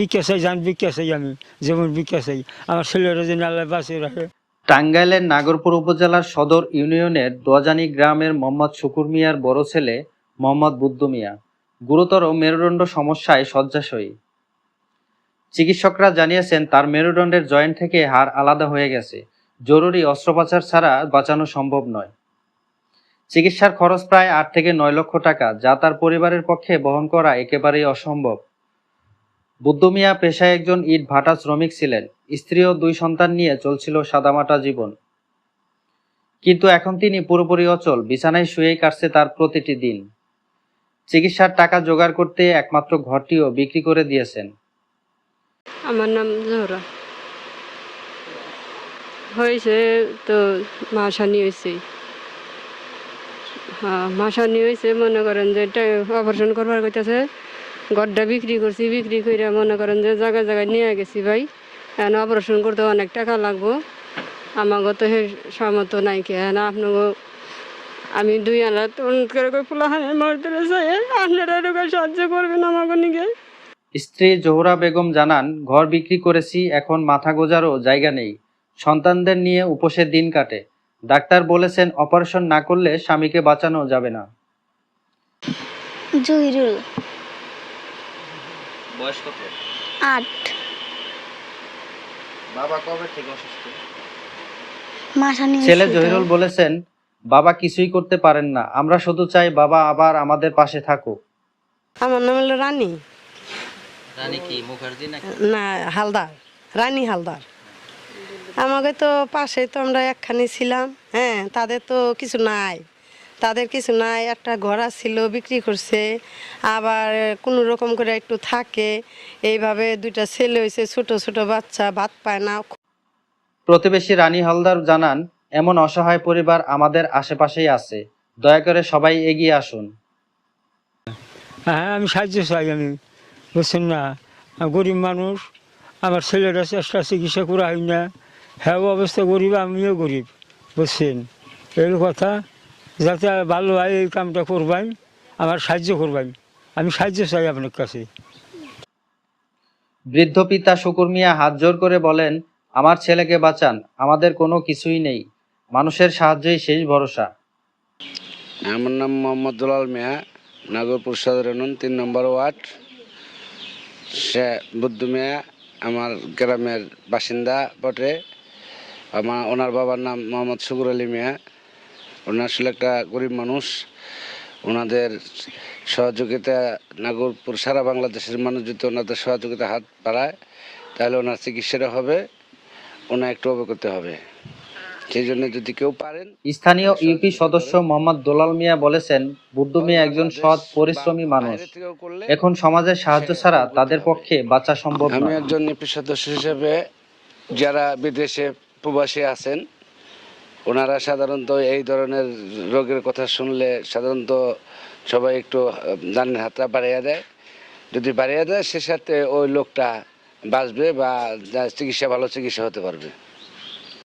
বিজ্ঞা চাই যান বিজ্ঞা চাই আমি যেমন বিজ্ঞা চাই আমার ছেলেরা যেন আল্লাহ বাঁচিয়ে রাখে টাঙ্গাইলের নাগরপুর উপজেলার সদর ইউনিয়নের দোয়াজানি গ্রামের মোহাম্মদ শুকুর মিয়ার বড় ছেলে মোহাম্মদ বুদ্ধ মিয়া। গুরুতর মেরুদণ্ড সমস্যায় শয্যাশয়ী। চিকিৎসকরা জানিয়েছেন, তার মেরুদণ্ডের জয়েন্ট থেকে হাড় আলাদা হয়ে গেছে। জরুরি অস্ত্রোপচার ছাড়া বাঁচানো সম্ভব নয়। চিকিৎসার খরচ প্রায় আট থেকে নয় লক্ষ টাকা, যা তার পরিবারের পক্ষে বহন করা একেবারেই অসম্ভব। বুদ্ধ মিয়া পেশায় একজন ইট ভাটা শ্রমিক ছিলেন। স্ত্রী ও দুই সন্তান নিয়ে চলছিল সাদামাটা জীবন। কিন্তু এখন তিনি পুরোপুরি অচল, বিছানায় শুয়েই কাটছে তার প্রতিটি দিন। চিকিৎসার টাকা জোগাড় করতে একমাত্র ঘরটিও বিক্রি করে দিয়েছেন। আমার নাম জোহরা। হয়েছে তো মাসানি হয়েছে। হ্যাঁ মাসানি হয়েছে, মনে করেন যে এটা অপারেশন করবার কইতাছে। গড্ডা বিক্রি করছি বিক্রি করে মনে করেন যে জায়গায় জায়গায় নিয়ে গেছি ভাই। এখন অপারেশন করতে অনেক টাকা লাগবো। আমাকে তো সেই সামর্থ্য নাই কে না আপনাকে আমি দুই আনা করে চাই আপনারা এরকম সাহায্য করবেন আমাকে নিকে স্ত্রী জোহরা বেগম জানান ঘর বিক্রি করেছি এখন মাথা গোজারও জায়গা নেই। সন্তানদের নিয়ে উপসে দিন কাটে। ডাক্তার বলেছেন অপারেশন না করলে স্বামীকে বাঁচানো যাবে না। জহিরুল বয়স কত? আট। বাবা কবে থেকে অসুস্থ? ছেলে জহিরুল বলেছেন বাবা কিছুই করতে পারেন না। আমরা শুধু চাই বাবা আবার আমাদের পাশে থাকুক। আমার নাম হলো রানী। রানী কি মুখার্জি নাকি? না হালদার। রানী হালদার। আমাকে তো পাশে তো আমরা একখানি ছিলাম হ্যাঁ তাদের তো কিছু নাই। তাদের কিছু নাই একটা ঘর ছিল বিক্রি করছে আবার কোনো রকম করে একটু থাকে। এইভাবে দুইটা ছেলে হয়েছে ছোট ছোট বাচ্চা ভাত পায় না। প্রতিবেশী রানী হালদার জানান এমন অসহায় পরিবার আমাদের আশেপাশেই আছে। দয়া করে সবাই এগিয়ে আসুন। হ্যাঁ আমি সাহায্য চাই আমি। বুঝছেন না? গরিব মানুষ আমার ছেলেরা চেষ্টা চিকিৎসা করা হয় না। হ্যাঁ অবস্থা গরিব আমিও গরিব বুঝছেন? এই কথা যাতে ভালো হয় এই কামটা করবেন আমার সাহায্য করবেন। আমি সাহায্য চাই আপনার কাছে। বৃদ্ধ পিতা শুকুর মিয়া হাত জোর করে বলেন আমার ছেলেকে বাঁচান আমাদের কোনো কিছুই নেই। মানুষের সাহায্যই শেষ ভরসা। আমার নাম মোহাম্মদ দুলাল মিয়া নাগরপুর সদর ইউনিয়ন তিন নম্বর ওয়ার্ড। সে বুদ্ধ মিয়া আমার গ্রামের বাসিন্দা বটে। আমার ওনার বাবার নাম মোহাম্মদ শুকুর আলী মিয়া। ওনার আসলে একটা গরিব মানুষ। ওনাদের সহযোগিতা নাগরপুর সারা বাংলাদেশের মানুষ যদি ওনাদের সহযোগিতা হাত বাড়ায় তাহলে ওনার চিকিৎসাটা হবে ওনার একটু অবগত হবে। সেই জন্য যদি কেউ পারেন স্থানীয় ইউপি সদস্য মোহাম্মদ দোলাল মিয়া বলেছেন বুদ্ধ মিয়া একজন সৎ পরিশ্রমী মানুষ। এখন সমাজের সাহায্য ছাড়া তাদের পক্ষে বাঁচা সম্ভব আমি একজন নিপি সদস্য হিসেবে যারা বিদেশে প্রবাসী আছেন ওনারা সাধারণত এই ধরনের রোগের কথা শুনলে সাধারণত সবাই একটু জানের হাতটা বাড়িয়ে দেয়। যদি বাড়িয়ে দেয়, সে সাথে ওই লোকটা বাঁচবে বা চিকিৎসা, ভালো চিকিৎসা হতে পারবে।